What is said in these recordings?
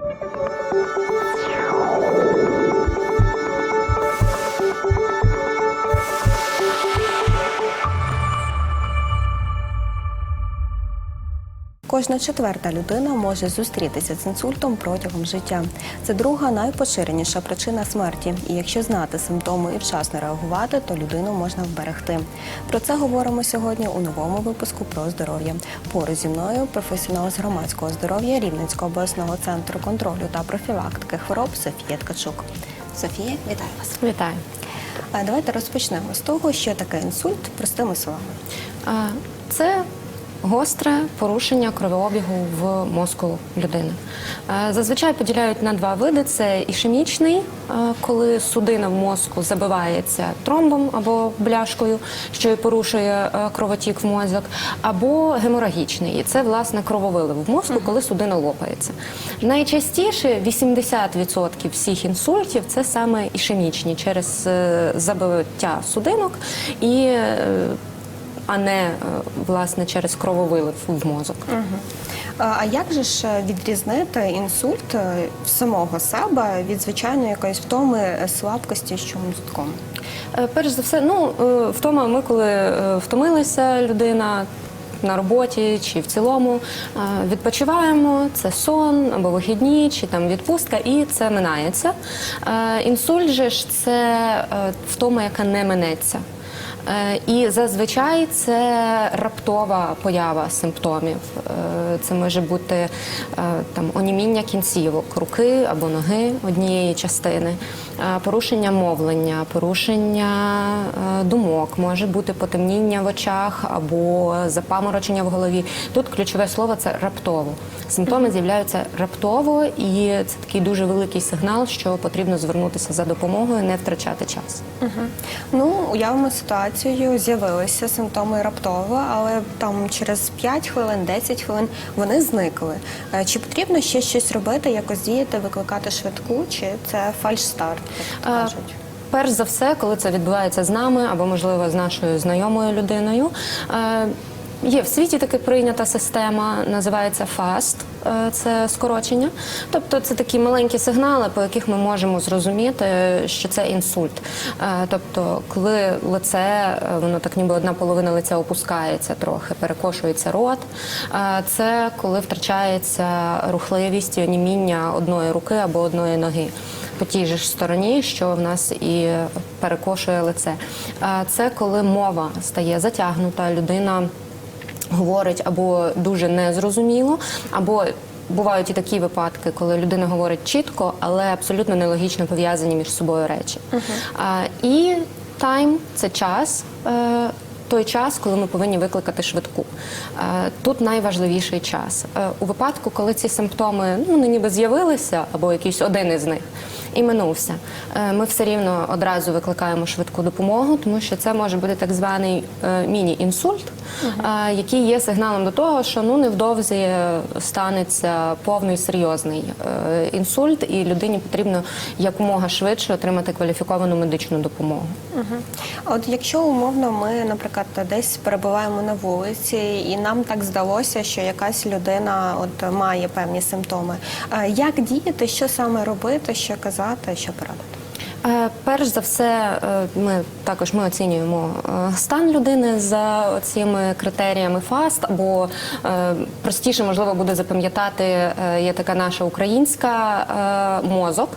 you Кожна четверта людина може зустрітися з інсультом протягом життя. Це друга найпоширеніша причина смерті. І якщо знати симптоми і вчасно реагувати, то людину можна вберегти. Про це говоримо сьогодні у новому випуску про здоров'я. Поруч зі мною професіонал з громадського здоров'я Рівненського обласного центру контролю та профілактики хвороб Софія Ткачук. Софія, вітаю вас. Вітаю. Давайте розпочнемо з того, що таке інсульт простими словами. Це гостре порушення кровообігу в мозку людини. Зазвичай поділяють на два види: це ішемічний, коли судина в мозку забивається тромбом або бляшкою, що і порушує е, кровотік в мозок, або геморагічний. І це власне крововилив в мозку, коли судина лопається. Найчастіше 80% всіх інсультів це саме ішемічні через е, забиття судинок і е, а не е, власне через крововилив в мозок. А а як же ж е, відрізнити інсульт е, самого себе від звичайної якоїсь втоми слабкості з мозком? Е, Перш за все, ну втома, ми коли втомилися людина. На роботі чи в цілому відпочиваємо, це сон або вихідні, чи там відпустка, і це минається. Інсульт же ж це втома, яка не минеться. Е, І зазвичай це раптова поява симптомів. Е, Це може бути е, там оніміння кінцівок, руки або ноги однієї частини, порушення мовлення, порушення думок, може бути потемніння в очах або запаморочення в голові. Тут ключове слово це раптово. Симптоми з'являються раптово, і це такий дуже великий сигнал, що потрібно звернутися за допомогою, не втрачати час. Ну, уявимо ситуацію, з'явилися симптоми раптово, але там через 5 хвилин, 10 хвилин вони зникли. Е, Чи потрібно ще щось робити, якось діяти, викликати швидку, чи це фальшстарт, як то Е, кажуть? Перш за все, коли це відбувається з нами або, можливо, з нашою знайомою людиною. е, Є в світі така прийнята система, називається FAST, це скорочення. Тобто це такі маленькі сигнали, по яких ми можемо зрозуміти, що це інсульт. Е, Тобто, коли лице, е, воно так ніби одна половина лиця опускається трохи, перекошується рот. Е, Це коли втрачається рухливість і оніміння одної руки або одної ноги по тій же ж стороні, що в нас і перекошує лице. Це коли мова стає затягнута, людина говорить або дуже незрозуміло, або бувають і такі випадки, коли людина говорить чітко, але абсолютно нелогічно пов'язані між собою речі. А, І тайм це час. е, той час, коли ми повинні викликати швидку. Е, Тут найважливіший час. Е, У випадку, коли ці симптоми ну, вони ніби з'явилися, або якийсь один із них, і минувся, е, ми все рівно одразу викликаємо швидку допомогу, тому що це може бути так званий е, міні-інсульт, е, який є сигналом до того, що ну невдовзі станеться повний серйозний інсульт, і людині потрібно якомога швидше отримати кваліфіковану медичну допомогу. От якщо умовно ми, наприклад, десь перебуваємо на вулиці, і нам так здалося, що якась людина от має певні симптоми. Як діяти, що саме робити, що казати, що порадити? Е, Перш за все, е, ми також ми оцінюємо е, стан людини за цими критеріями ФАСТ, або простіше можливо буде запам'ятати є така наша українська мозок.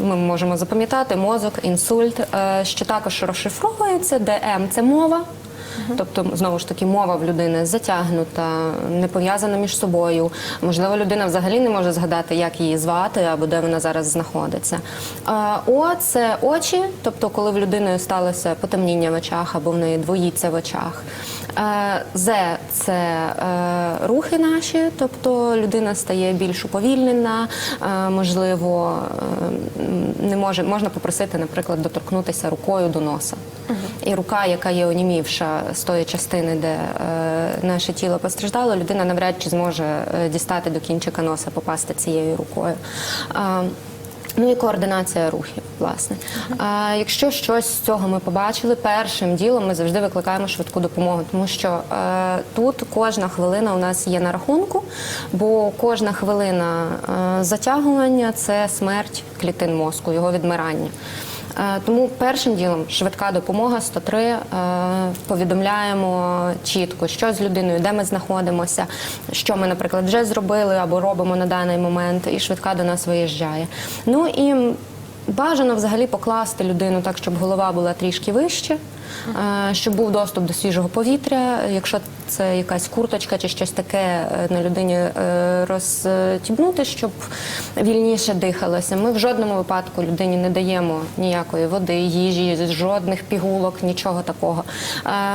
Ми можемо запам'ятати мозок, інсульт, що також розшифровується. ДМ це мова. Тобто, знову ж таки, мова в людини затягнута, не пов'язана між собою. Можливо, людина взагалі не може згадати, як її звати або де вона зараз знаходиться. О, це очі, тобто, коли в людини сталося потемніння в очах або в неї двоїться в очах. Е, З це е, рухи наші, тобто людина стає більш уповільнена, е, можливо, не може можна попросити, наприклад, доторкнутися рукою до носа. І рука, яка є онімівша з тої частини, де е, наше тіло постраждало, людина навряд чи зможе е, дістати до кінчика носа, попасти цією рукою. Ну і координація рухів, власне. А, якщо щось з цього ми побачили, першим ділом ми завжди викликаємо швидку допомогу, тому що е, тут кожна хвилина у нас є на рахунку, бо кожна хвилина е, затягування це смерть клітин мозку, його відмирання. Е, Тому першим ділом швидка допомога 103, е, повідомляємо чітко, що з людиною, де ми знаходимося, що ми, наприклад, вже зробили або робимо на даний момент, і швидка до нас виїжджає. Ну і бажано взагалі покласти людину так, щоб голова була трішки вище. е, Щоб був доступ до свіжого повітря, якщо це якась курточка чи щось таке е, на людині е, розтібнути, щоб вільніше дихалося. Ми в жодному випадку людині не даємо ніякої води, їжі, жодних пігулок, нічого такого.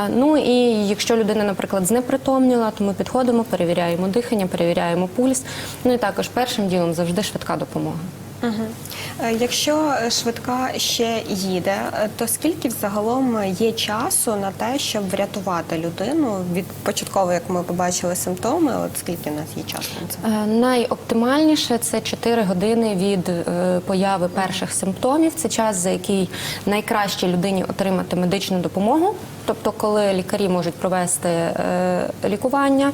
Ну і якщо людина, наприклад, знепритомніла, то ми підходимо, перевіряємо дихання, перевіряємо пульс. Ну і також першим ділом завжди швидка допомога. Е, Якщо е, швидка ще їде, е, то скільки взагалом є часу на те, щоб врятувати людину від початково, як ми побачили симптоми? От скільки в нас є часу на це? Найоптимальніше це 4 години від появи перших симптомів. Це час, за який найкраще людині отримати медичну допомогу. Тобто, коли лікарі можуть провести лікування,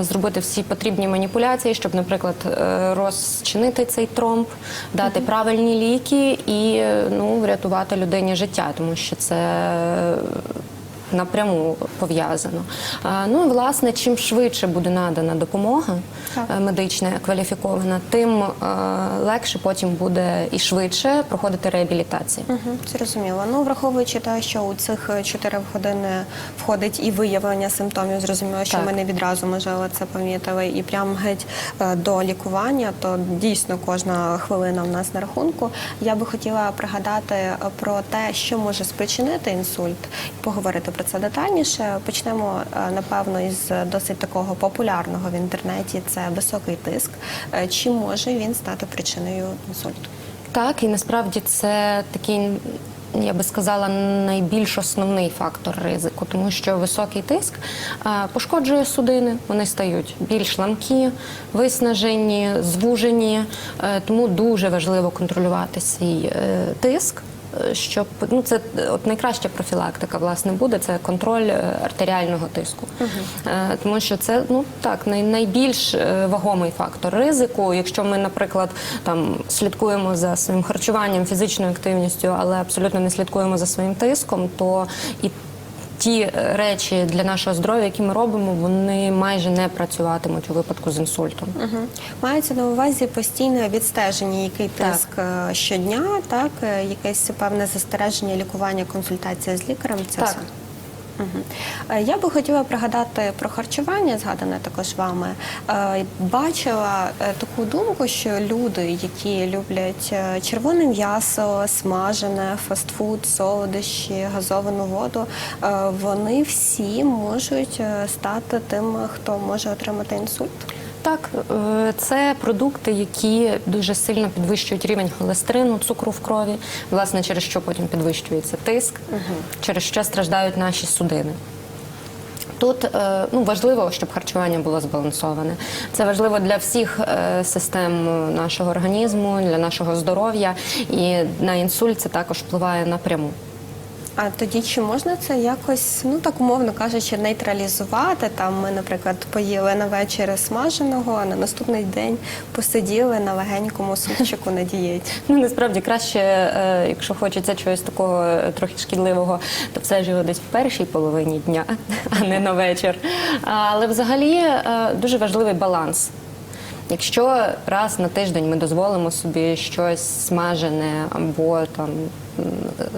зробити всі потрібні маніпуляції, щоб, наприклад, розчинити цей тромб, дати правильні ліки і ну, врятувати людині життя, тому що це напряму пов'язано. Ну і власне, чим швидше буде надана допомога Так. е, медична кваліфікована, тим е, легше потім буде і швидше проходити реабілітація. Угу, зрозуміло. Ну, враховуючи те, що у цих 4 години входить і виявлення симптомів, зрозуміло, що Так. ми не відразу можливо це помітили, і прям геть е, до лікування, то дійсно кожна хвилина в нас на рахунку. Я би хотіла пригадати про те, що може спричинити інсульт, і поговорити про це детальніше. Почнемо е, напевно із досить такого популярного в інтернеті. Це високий тиск. Е, Чи може він стати причиною інсульту? Так, і насправді це такий. Я би сказала, найбільш основний фактор ризику, тому що високий тиск е, пошкоджує судини, вони стають більш ламкі, виснажені, звужені. Тому дуже важливо контролювати свій тиск. Щоб ну це от найкраща профілактика власне буде це контроль е, артеріального тиску, Е, тому що це ну так най, найбільш е, вагомий фактор ризику. Якщо ми, наприклад, там слідкуємо за своїм харчуванням, фізичною активністю, але абсолютно не слідкуємо за своїм тиском, то і ті е, речі для нашого здоров'я, які ми робимо, вони майже не працюватимуть у випадку з інсультом. Угу. Мається на увазі постійне відстеження, який тиск е, щодня, так е, якесь певне застереження, лікування, консультація з лікарем. Це Так. все. Угу. Я би хотіла пригадати про харчування, згадане також вами. Е, Бачила е, таку думку, що люди, які люблять е, червоне м'ясо, смажене, фастфуд, солодощі, газовану воду, е, вони всі можуть е, стати тим, хто може отримати інсульт. Так, е, це продукти, які дуже сильно підвищують рівень холестерину, цукру в крові, власне, через що потім підвищується тиск, через що страждають наші судини. Тут е, ну, важливо, щоб харчування було збалансоване. Це важливо для всіх е, систем нашого організму, для нашого здоров'я, і на інсульт це також впливає напряму. А тоді чи можна це якось, ну так умовно кажучи, нейтралізувати? Там ми, наприклад, поїли на вечір смаженого, а на наступний день посиділи на легенькому супчику на дієті. Ну насправді краще, е, якщо хочеться чогось такого е, трохи шкідливого, то все ж його десь в першій половині дня, а не на вечір. Але взагалі е, дуже важливий баланс. Якщо раз на тиждень ми дозволимо собі щось смажене або там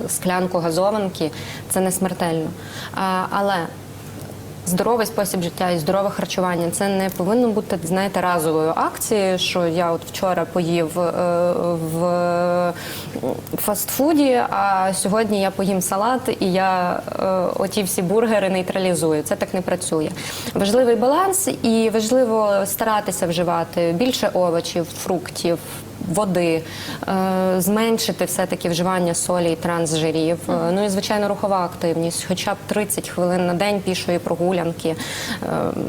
склянку газованки, це не смертельно. Але здоровий спосіб життя і здорове харчування це не повинно бути, знаєте, разовою акцією, що я от вчора поїв е, в фастфуді, а сьогодні я поїм салат і я е, оті всі бургери нейтралізую. Це так не працює. Важливий баланс і важливо старатися вживати більше овочів, фруктів. Води, е, зменшити все-таки вживання солі і трансжирів. Е, Ну і звичайно, рухова активність, хоча б 30 хвилин на день пішої прогулянки е,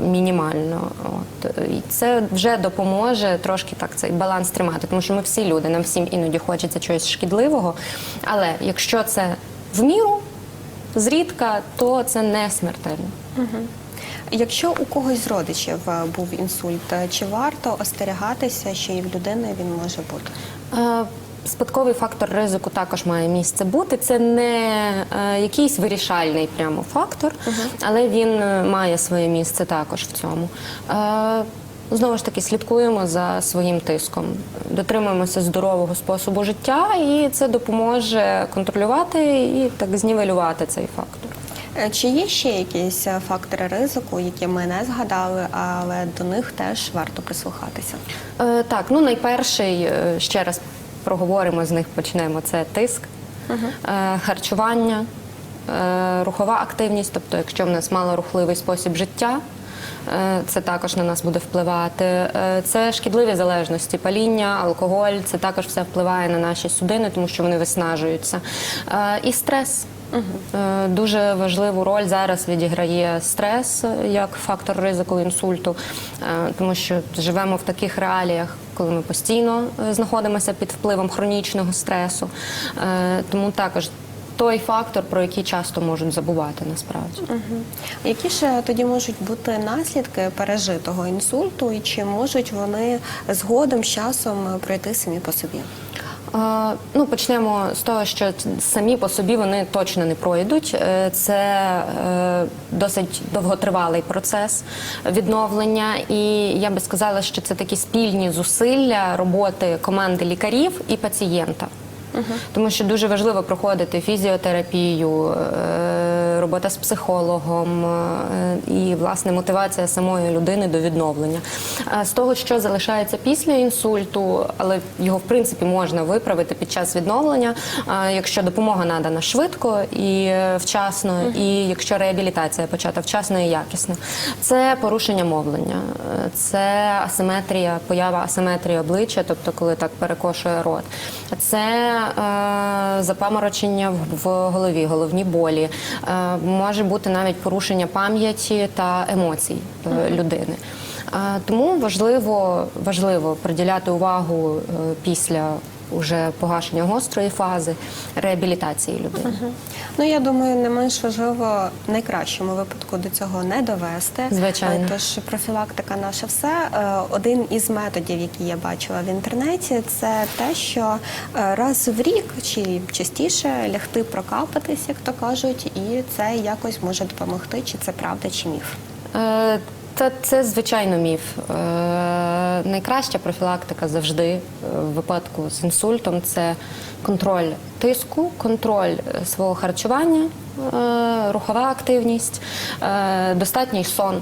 мінімально. От і це вже допоможе трошки так цей баланс тримати, тому що ми всі люди, нам всім іноді хочеться чогось шкідливого. Але якщо це в міру, зрідка, то це не смертельно. Якщо у когось з родичів е, був інсульт, е, чи варто остерігатися, що і в людини він може бути? Е, Спадковий фактор ризику також має місце бути. Це не е, якийсь вирішальний прямо фактор, але він має своє місце також в цьому. Е, Знову ж таки, слідкуємо за своїм тиском, дотримуємося здорового способу життя, і це допоможе контролювати і так знівелювати цей фактор. Е, Чи є ще якісь е, фактори ризику, які ми не згадали, але до них теж варто прислухатися? Е, так, ну найперший, е, ще раз проговоримо з них, почнемо. Це тиск, е, харчування, е, рухова активність, тобто, якщо в нас малорухливий спосіб життя. Це також на нас буде впливати. Це шкідливі залежності, паління, алкоголь. Це також все впливає на наші судини, тому що вони виснажуються. І стрес. Е, Дуже важливу роль зараз відіграє стрес як фактор ризику інсульту, е, тому що живемо в таких реаліях, коли ми постійно е, знаходимося під впливом хронічного стресу. Тому також той фактор, про який часто можуть забувати насправді. Які ж тоді можуть бути наслідки пережитого інсульту, і чи можуть вони згодом з часом пройти самі по собі? Ну, почнемо з того, що самі по собі вони точно не пройдуть. Е, Це е, досить довготривалий процес відновлення, і я би сказала, що це такі спільні зусилля роботи команди лікарів і пацієнта. Тому що дуже важливо проходити фізіотерапію, е, робота з психологом е, і власне мотивація самої людини до відновлення. З того, що залишається після інсульту, але його в принципі можна виправити під час відновлення, якщо допомога надана швидко і е, вчасно, і якщо реабілітація почата вчасно і якісно. Це порушення мовлення, е, це асиметрія, поява асиметрії обличчя, тобто коли так перекошує рот. Це е, запаморочення в, в голові, головні болі. Е, може бути навіть порушення пам'яті та емоцій е, людини. Тому важливо, важливо приділяти увагу е, після уже погашення гострої фази реабілітації людини. Ну я думаю, не менш важливо в найкращому випадку до цього не довести. Звичайно. Е, Тож профілактика наша все. Е, Один із методів, який я бачила в інтернеті, це те, що е, раз в рік чи частіше лягти прокапатись, як то кажуть, і це якось може допомогти, чи це правда, чи міф. Та це звичайно міф. Е, найкраща профілактика завжди е, в випадку з інсультом це контроль тиску, контроль е, свого харчування, е, рухова активність, е, достатній сон.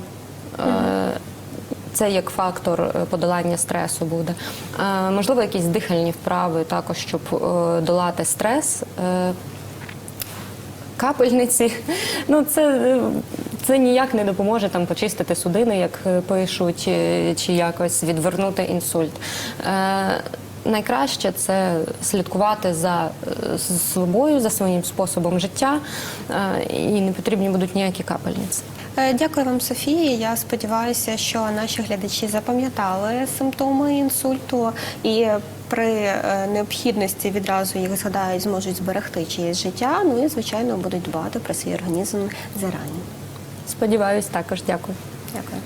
Е, Це як фактор е, подолання стресу буде. Е, Можливо, якісь дихальні вправи також, щоб е, долати стрес. Е, капельниці. Ну це, це ніяк не допоможе там почистити судини, як е, пишуть, е, чи якось відвернути інсульт. Е, Найкраще це слідкувати за собою, за своїм способом життя, і не потрібні будуть ніякі капельниці. Дякую вам, Софія. Я сподіваюся, що наші глядачі запам'ятали симптоми інсульту і при необхідності відразу їх згадають, зможуть зберегти чиєсь життя. Ну і звичайно будуть дбати про свій організм зарані. Сподіваюсь, також дякую. Дякую.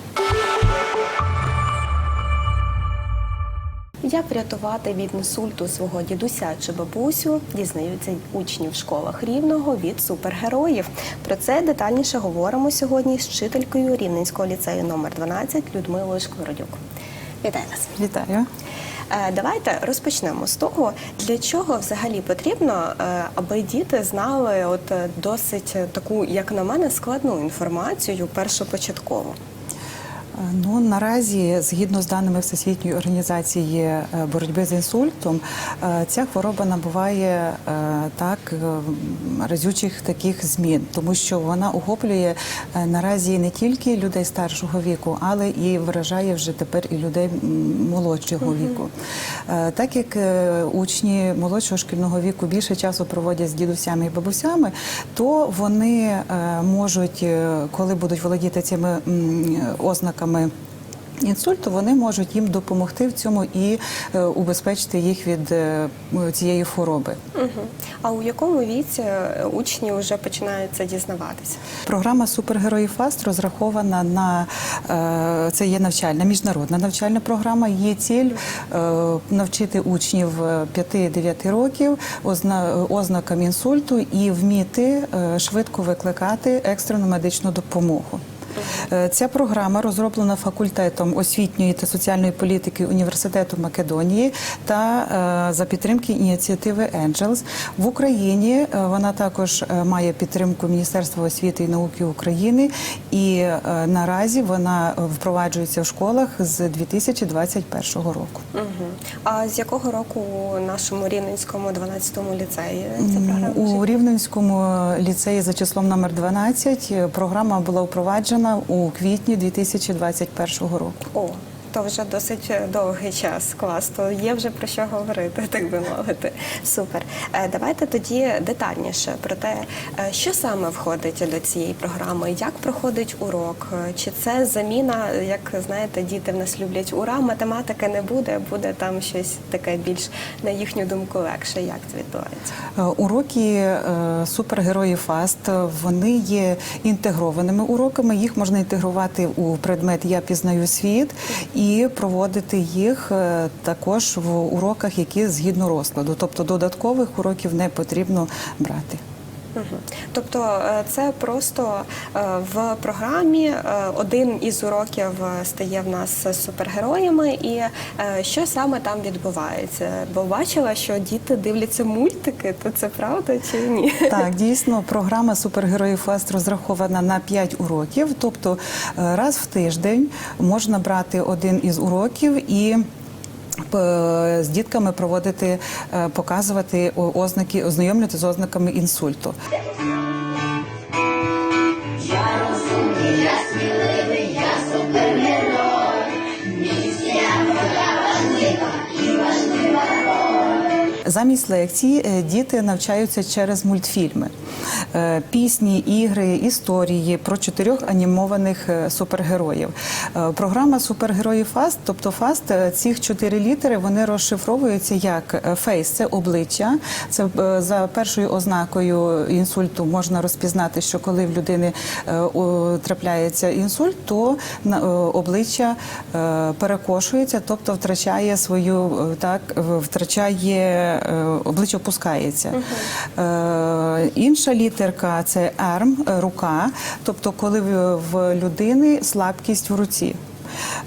Як врятувати від інсульту свого дідуся чи бабусю, дізнаються учні в школах рівного від супергероїв. Про це детальніше говоримо сьогодні з вчителькою Рівненського ліцею номер 12 Людмилою Шквородюк. Вітаю вас. Вітаю. Е, Давайте розпочнемо з того, для чого взагалі потрібно, е, аби діти знали от е, досить таку, як на мене, складну інформацію першопочаткову. Е, Ну наразі, згідно з даними Всесвітньої організації е, боротьби з інсультом, е, ця хвороба набуває так разючих таких змін, тому що вона охоплює наразі не тільки людей старшого віку, але і виражає вже тепер і людей молодшого віку. Так як учні молодшого шкільного віку більше часу проводять з дідусями і бабусями, то вони можуть, коли будуть володіти цими м, ознаками. Інсульту вони можуть їм допомогти в цьому і е, убезпечити їх від е, цієї хвороби. А у якому віці е, учні вже починають це дізнаватися? Програма Супергерої ФАСТ розрахована на е, це є навчальна міжнародна навчальна програма. Її ціль е, навчити учнів 5-9 років озна- ознакам інсульту і вміти е, швидко викликати екстрену медичну допомогу. Е, Ця програма розроблена факультетом освітньої та соціальної політики університету Македонії та е, за підтримки ініціативи Angels. в Україні. е, Вона також має підтримку Міністерства освіти і науки України, і наразі вона впроваджується в школах з 2021 року. Угу. А з якого року у нашому рівненському 12-му ліцеї ця програма? У Рівненському ліцеї за числом номер 12 е, програма була впроваджена у квітні 2021 року. О, то вже досить довгий час. Клас, то є вже про що говорити, так би мовити. Супер. Е, Давайте тоді детальніше про те, е, що саме входить до цієї програми, як проходить урок, Е, чи це заміна, як знаєте, діти в нас люблять ура, математики не буде, буде там щось таке більш на їхню думку легше. Як це відбувається? Е, Уроки е, супергероїв ФАСТ е, вони є інтегрованими уроками. Їх можна інтегрувати у предмет Я пізнаю світ і проводити їх е, також в уроках, які згідно розкладу. Тобто додаткових уроків не потрібно брати. Тобто е, це просто е, в програмі е, один із уроків стає в нас супергероями, і що саме там відбувається? Бо бачила, що діти дивляться мультики, то це правда чи ні? Так, дійсно, програма супергероїв ФАСТ розрахована на 5 уроків. Тобто раз в тиждень можна брати один із уроків і. Е, З дітками проводити, е, показувати ознаки, ознайомлювати з ознаками інсульту. Замість лекцій е, діти навчаються через мультфільми, Е, пісні, ігри, історії про чотирьох анімованих е, супергероїв. Програма супергероїв ФАСТ, тобто ФАСТ, цих чотири літери вони розшифровуються як фейс це обличчя. Це за першою ознакою інсульту можна розпізнати, що коли в людини трапляється інсульт, то обличчя перекошується, тобто втрачає свою так, втрачає е, обличчя опускається. Е, Інша літерка це арм, е, рука, тобто коли в людини слабкість в руці.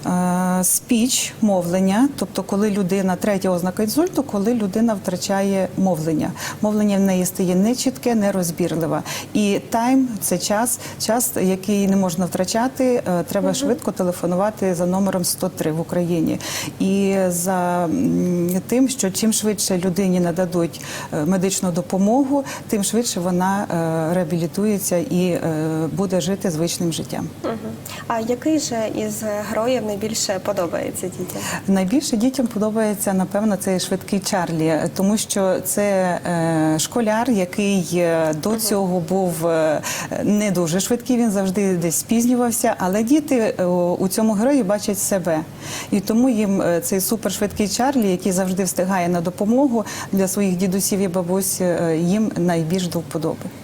Е, Спіч, мовлення, тобто коли людина, третя ознака інсульту, коли людина втрачає мовлення. Мовлення в неї стає нечітке, нерозбірливе. І тайм це час, час, який не можна втрачати. Е, Треба швидко телефонувати за номером 103 в Україні. І за тим, що чим швидше людині нададуть е, медичну допомогу, тим швидше вона реабілітується і буде жити звичним життям. Мгм. А який же із героїв найбільше подобається дітям? Найбільше дітям подобається, напевно, цей швидкий Чарлі, тому що це е, школяр, який е, до цього був е, не дуже швидкий, він завжди десь спізнювався. Але діти у цьому герої бачать себе. І тому їм цей супершвидкий Чарлі, який завжди встигає на допомогу для своїх дідусів і бабусь, їм найбільш до вподоби.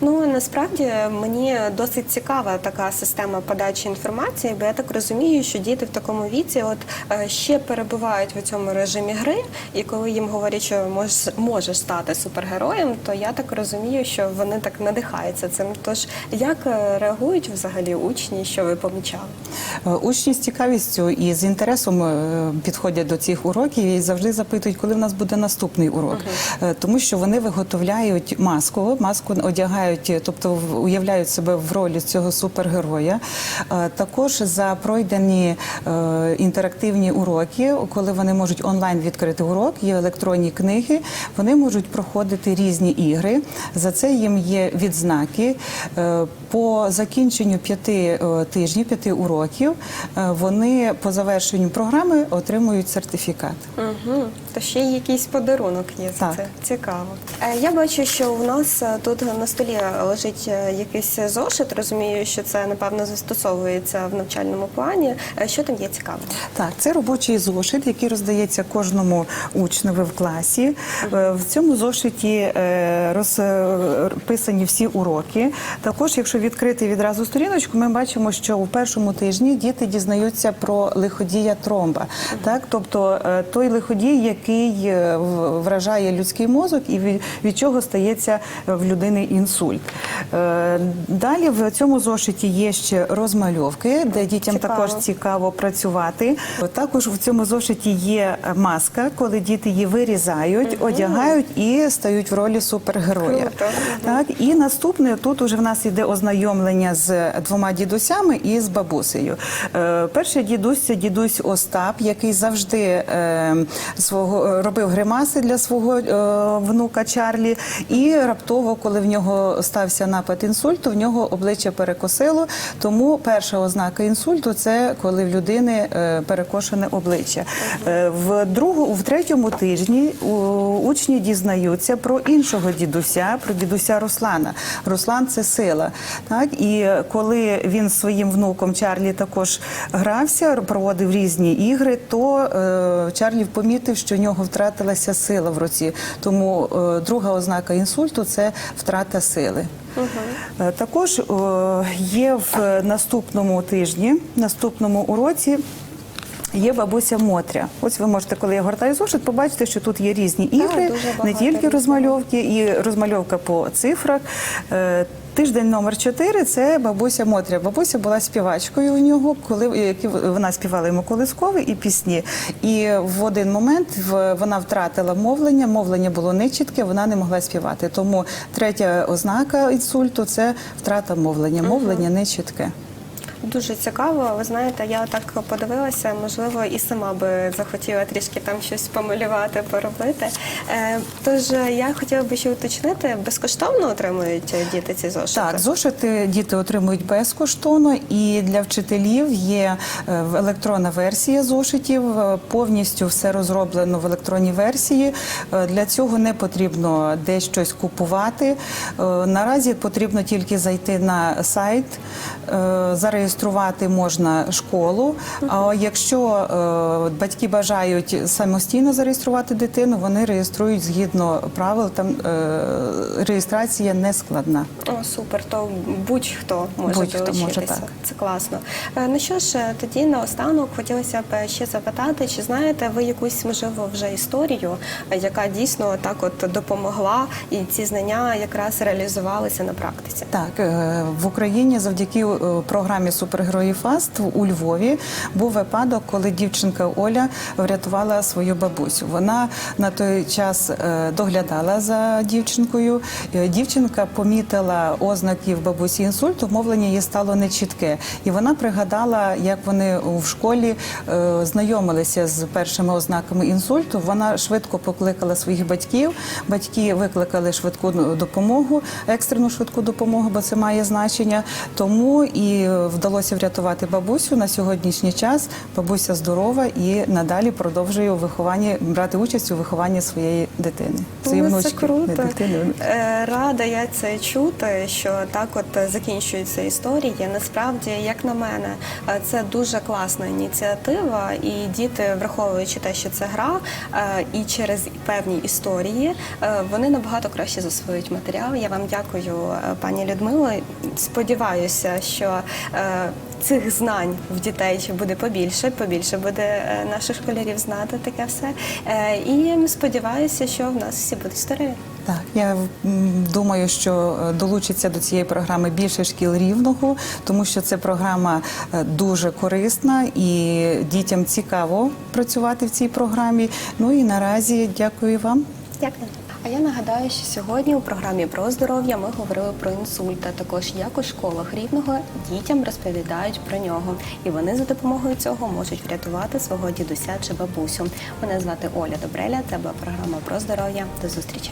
Ну насправді мені досить цікава така система подачі інформації, бо я так розумію, що діти в такому віці от е, ще перебувають в цьому режимі гри, і коли їм говорять, що можеш, можеш стати супергероєм, то я так розумію, що вони так надихаються цим. Тож як е, реагують взагалі учні, що ви помічали? Е, Учні з цікавістю і з інтересом підходять до цих уроків і завжди запитують, коли в нас буде наступний урок, Е, тому що вони виготовляють маску, маску одягають, е, тобто уявляють себе в ролі цього супергероя. Е, Також за пройдені е, інтерактивні уроки, коли вони можуть онлайн відкрити урок, є електронні книги, вони можуть проходити різні ігри. За це їм є відзнаки. По закінченню п'яти е, тижнів, п'яти уроків, е, вони по завершенню програми отримують сертифікат. Угу. То ще й якийсь подарунок є за Так. це. Цікаво. Е, Я бачу, що у нас тут на столі лежить якийсь зошит. Розумію, що це напевно застосовується в навчальному плані. Що там є цікавого? Так, це робочий зошит, який роздається кожному учневі в класі. В цьому зошиті розписані всі уроки. Також, якщо відкрити відразу сторіночку, ми бачимо, що у першому тижні діти дізнаються про лиходія тромба. Так, тобто е, той лиходій, який е, вражає людський мозок і від, чого стається в людини інсульт. Е, Далі в цьому зошиті є ще розмальовки, де дітям Цікаво. також цікаво працювати. Також в цьому зошиті є маска, коли діти її вирізають, одягають і стають в ролі супергероя. Круто. Так і наступне тут уже в нас іде ознайомлення з двома дідусями і з бабусею. Е, перший дідусь це дідусь Остап, який завжди е, свого робив гримаси для свого е, внука Чарлі. І раптово, коли в нього стався напад інсульту, в нього обличчя перекосило. Тому перша ознака інсульту це коли в людини перекошене обличчя. В другу, в третьому тижні учні дізнаються про іншого дідуся, про дідуся Руслана. Руслан це сила. Так і коли він з своїм внуком Чарлі також грався, проводив різні ігри, то е, Чарлі помітив, що в нього втратилася сила в руці. Тому е, друга ознака інсульту це втрата сили. Угу. Також е, є в наступному тижні, наступному уроці. Є бабуся Мотря. Ось ви можете, коли я гортаю зошит, побачити, що тут є різні ігри, дуже не тільки розмальовки, і розмальовка по цифрах. Е, Тиждень номер 4 – це бабуся Мотря. Бабуся була співачкою у нього, коли які вона співала йому колискові і пісні. І в один момент вона втратила мовлення. Мовлення було нечітке, вона не могла співати. Тому третя ознака інсульту це втрата мовлення. Мовлення нечітке. Дуже цікаво. Ви знаєте, я так подивилася, можливо, і сама би захотіла трішки там щось помалювати, поробити. Е, Тож е, я хотіла би ще уточнити, безкоштовно отримують діти ці зошити? Так, зошити діти отримують безкоштовно, і для вчителів є е, електронна версія зошитів. е, Повністю все розроблено в електронній версії. Е, Для цього не потрібно десь щось купувати. Е, Наразі потрібно тільки зайти на сайт, е, зареєструвати можна школу. А якщо е, батьки бажають самостійно зареєструвати дитину, вони реєструють згідно правил. Там е, реєстрація не складна. О, супер, то будь-хто може Будь-хто може, так. Це класно. Е, Ну що ж, тоді наостанок хотілося б ще запитати, чи знаєте ви якусь можливо вже історію, яка дійсно так от допомогла, і ці знання якраз реалізувалися на практиці? Так, в Україні завдяки програмі Супергерої Фаст у Львові був випадок, коли дівчинка Оля врятувала свою бабусю. Вона на той час е, доглядала за дівчинкою. Е, Дівчинка помітила ознаки в бабусі інсульту, мовлення їй стало нечітке. І вона пригадала, як вони в школі е, знайомилися з першими ознаками інсульту. Вона швидко покликала своїх батьків. Батьки викликали швидку допомогу, екстрену швидку допомогу, бо це має значення. Тому і вдалося врятувати бабусю на сьогоднішній час. Бабуся здорова і надалі продовжує у вихованні брати участь у вихованні своєї дитини. Своєї Ну, це внучки, круто. не дитини. Е, Рада я це чути, що так от закінчуються історії. Насправді, як на мене, е, це дуже класна ініціатива, і діти, враховуючи те, що це гра, е, і через певні історії, вони набагато краще засвоюють матеріал. Я вам дякую, пані Людмило. Сподіваюся, що е, цих знань в дітей ще буде побільше, побільше буде е, наших школярів знати таке все. Е, І сподіваюся, що в нас всі будуть здорові. Так, я думаю, що е, долучиться до цієї програми більше шкіл рівного, тому що це програма дуже корисна і дітям цікаво працювати в цій програмі. Ну і наразі дякую вам. Дякую. А я нагадаю, що сьогодні у програмі про здоров'я ми говорили про інсульт, а також як у школах рівного дітям розповідають про нього, і вони за допомогою цього можуть врятувати свого дідуся чи бабусю. Мене звати Оля Добреля. Це була програма про здоров'я. До зустрічі.